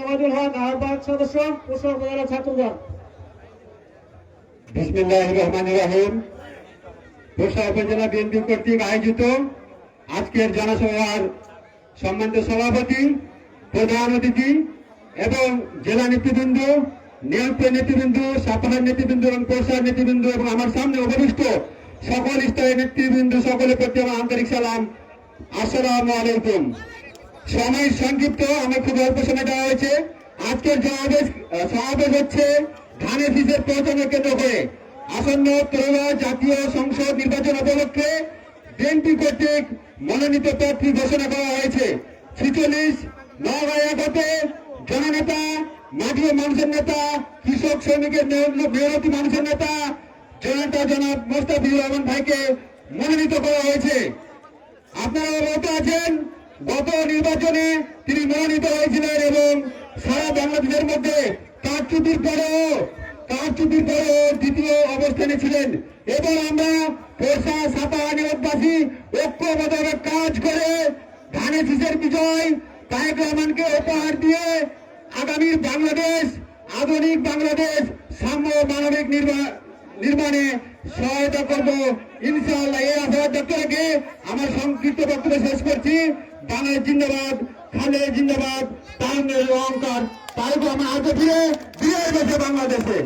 ওবায়দুল হক আহ্বায়ক সদস্য কুশল উপজেলা ছাত্রদল এবং জেলা নেতৃবৃন্দ নিয়ন্ত্রণ এবং আমার সামনে উপবিষ্ট সকল স্তরের নেতৃবৃন্দ সকলের প্রতি আমার আন্তরিক সালাম। আসসালামু আলাইকুম। সময় সংক্ষিপ্ত, আমার খুব অল্প সময় দেওয়া হয়েছে। আজকের সমাবেশ সমাবেশ হচ্ছে ধানের শীষের প্রচারের কেন্দ্র করে। আসন্ন ত্রয়োদশ জাতীয় সংসদ নির্বাচন উপলক্ষে বিএনপি কর্তৃক মনোনীত প্রার্থী ঘোষণা করা হয়েছে। ছিচল্লিশ আগতে জননেতা, মাটি মানুষের নেতা, কৃষক শ্রমিকের মেহনতি মানুষের নেতা জনতা জনাব মোস্তাফিজুর রহমান ভাইকে মনোনীত করা হয়েছে। আপনারা অবগত আছেন? নির্বাচনে তিনি মনোনীত হয়েছিলেন এবং সারা বাংলাদেশের মধ্যে কারচুপির পরেও কারচুপির পরেও দ্বিতীয় অবস্থানে ছিলেন। এবার আমরা পেশা সাপা নিয়োগবাসী ঐক্যবদ্ধভাবে কাজ করে ধানের শীষের বিজয়, তারেক রহমানকে উপহার দিয়ে আগামীর বাংলাদেশ, আধুনিক বাংলাদেশ, সাম্য মানবিক নির্বা- নির্মাণে সহায়তা করব। ইনশাআল্লাহ এই আশাবাদ ব্যক্ত রেখে আমার সংক্ষিপ্ত বক্তব্য শেষ করছি। বাংলাদেশ জিন্দাবাদ খালে জিন্দাবাদ তাহলে অহংকার তাই আমার আগে ফিরে দিয়ে বাংলাদেশে।